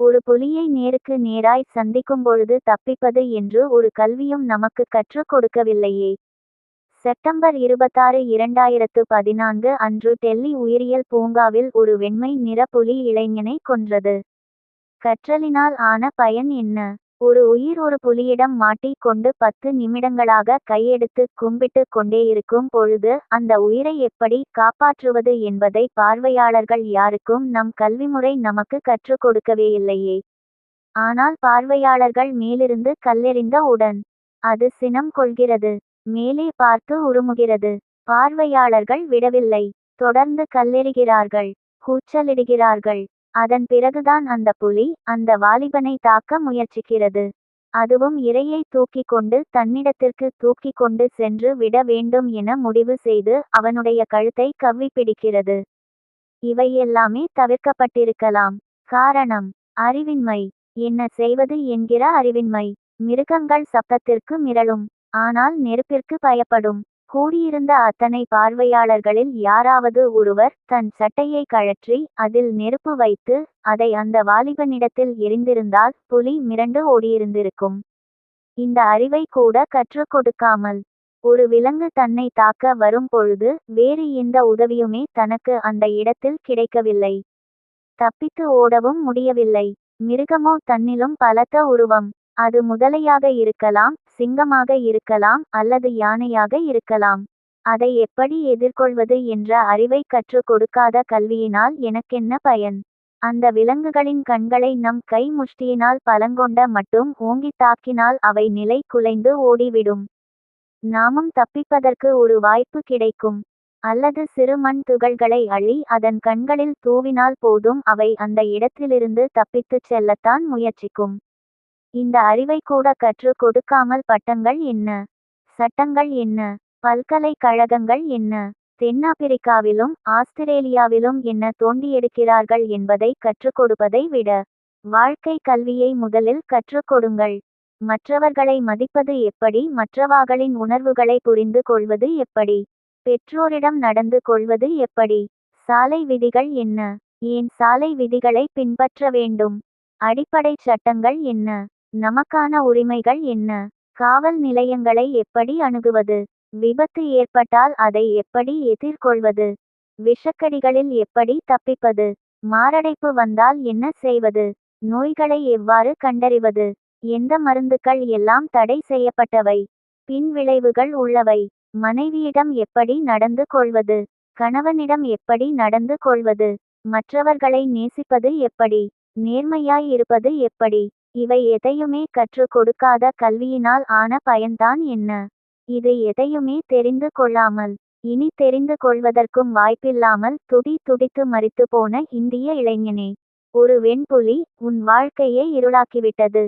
ஒரு புலியை நேருக்கு நேராய் சந்திக்கும்பொழுது தப்பிப்பது என்று ஒரு கல்வியும் நமக்கு கற்றுக் கொடுக்கவில்லையே. செப்டம்பர் இருபத்தாறு இரண்டாயிரத்து பதினான்கு அன்று டெல்லி உயிரியல் பூங்காவில் ஒரு வெண்மை நிற புலி இளைஞனை கொன்றது. கற்றலினால் ஆன பயன் என்ன? ஒரு உயிர் ஒரு புலியிடம் மாட்டிக் கொண்டு பத்து நிமிடங்களாக கையெடுத்து கும்பிட்டு கொண்டேயிருக்கும் பொழுது அந்த உயிரை எப்படி காப்பாற்றுவது என்பதை பார்வையாளர்கள் யாருக்கும் நம் கல்விமுறை நமக்கு கற்றுக் கொடுக்கவே இல்லையே. ஆனால் பார்வையாளர்கள் மேலிருந்து கல்லெறிந்த உடன் அது சினம் கொள்கிறது மேலே பார்த்து உருமுகிறது. பார்வையாளர்கள் விடவில்லை தொடர்ந்து கல்லெறிகிறார்கள் கூச்சலிடுகிறார்கள். அதன் பிறகுதான் அந்த புலி அந்த வாலிபனை தாக்க முயற்சிக்கிறது. அதுவும் இரையை தூக்கி கொண்டு தன்னிடத்திற்கு தூக்கி கொண்டு சென்று விட வேண்டும் என முடிவு செய்து அவனுடைய கழுத்தை கவ்வி பிடிக்கிறது இவையெல்லாமே தவிர்க்கப்பட்டிருக்கலாம். காரணம் அறிவின்மை. என்ன செய்வது என்கிற அறிவின்மை. மிருகங்கள் சப்தத்திற்கு மிரளும். ஆனால் நெருப்பிற்கு பயப்படும். கூடியிருந்த அத்தனை பார்வையாளர்களில் யாராவது ஒருவர் தன் சட்டையை கழற்றி அதில் நெருப்பு வைத்து அதை அந்த வாலிபனிடத்தில் எரிந்திருந்தால் புலி மிரண்டு ஓடியிருந்திருக்கும். இந்த அறிவை கூட கற்றுக் கொடுக்காமல் ஒரு விலங்கு தன்னை தாக்க வரும் பொழுது வேறு எந்த உதவியுமே தனக்கு அந்த இடத்தில் கிடைக்கவில்லை. தப்பித்து ஓடவும் முடியவில்லை. மிருகமோ தன்னிலும் பலத்த உருவம். அது முதலையாக இருக்கலாம் சிங்கமாக இருக்கலாம் அல்லது யானையாக இருக்கலாம். அதை எப்படி எதிர்கொள்வது என்ற அறிவை கற்றுக் கொடுக்காத கல்வியினால் எனக்கென்ன பயன்? அந்த விலங்குகளின் கண்களை நம் கை முஷ்டியினால் பலங்கொண்ட மட்டும் ஓங்கித் தாக்கினால் அவை நிலை குலைந்து ஓடிவிடும். நாமும் தப்பிப்பதற்கு ஒரு வாய்ப்பு கிடைக்கும். அல்லது சிறு மண் துகள்களை அள்ளி அதன் கண்களில் தூவினால் போதும் அவை அந்த இடத்திலிருந்து தப்பித்துச் செல்லத்தான் முயற்சிக்கும். இந்த அறிவை கூட கற்றுக் கொடுக்காமல் பட்டங்கள் என்ன? சட்டங்கள் என்ன? பல்கலைக்கழகங்கள் என்ன? தென்னாப்பிரிக்காவிலும் ஆஸ்திரேலியாவிலும் என்ன தோண்டி எடுக்கிறார்கள் என்பதை கற்றுக் கொடுப்பதை விட வாழ்க்கை கல்வியை முதலில் கற்றுக் கொடுங்கள். மற்றவர்களை மதிப்பது எப்படி? மற்றவாகளின் உணர்வுகளை புரிந்து கொள்வது எப்படி? பெற்றோரிடம் நடந்து கொள்வது எப்படி? சாலை விதிகள் என்ன? ஏன் சாலை விதிகளை பின்பற்ற வேண்டும்? அடிப்படை சட்டங்கள் என்ன? நமக்கான உரிமைகள் என்ன? காவல் நிலையங்களை எப்படி அணுகுவது? விபத்து ஏற்பட்டால் அதை எப்படி எதிர்கொள்வது? விஷக்கடிகளில் எப்படி தப்பிப்பது? மாரடைப்பு வந்தால் என்ன செய்வது? நோய்களை எவ்வாறு கண்டறிவது? எந்த மருந்துகள் எல்லாம் தடை செய்யப்பட்டவை? பின் விளைவுகள் உள்ளவை. மனைவியிடம் எப்படி நடந்து கொள்வது? கணவனிடம் எப்படி நடந்து கொள்வது? மற்றவர்களை நேசிப்பது எப்படி? நேர்மையாய் இருப்பது எப்படி? இவை எதையுமே கற்றுக் கொடுக்காத கல்வியினால் ஆன பயன்தான் என்ன? இது எதையுமே தெரிந்து கொள்ளாமல் இனி தெரிந்து கொள்வதற்கும் வாய்ப்பில்லாமல் துடி துடித்து மறித்து போன இந்திய இளைஞனே. ஒரு வெண்புலி உன் வாழ்க்கையை இருளாக்கிவிட்டது.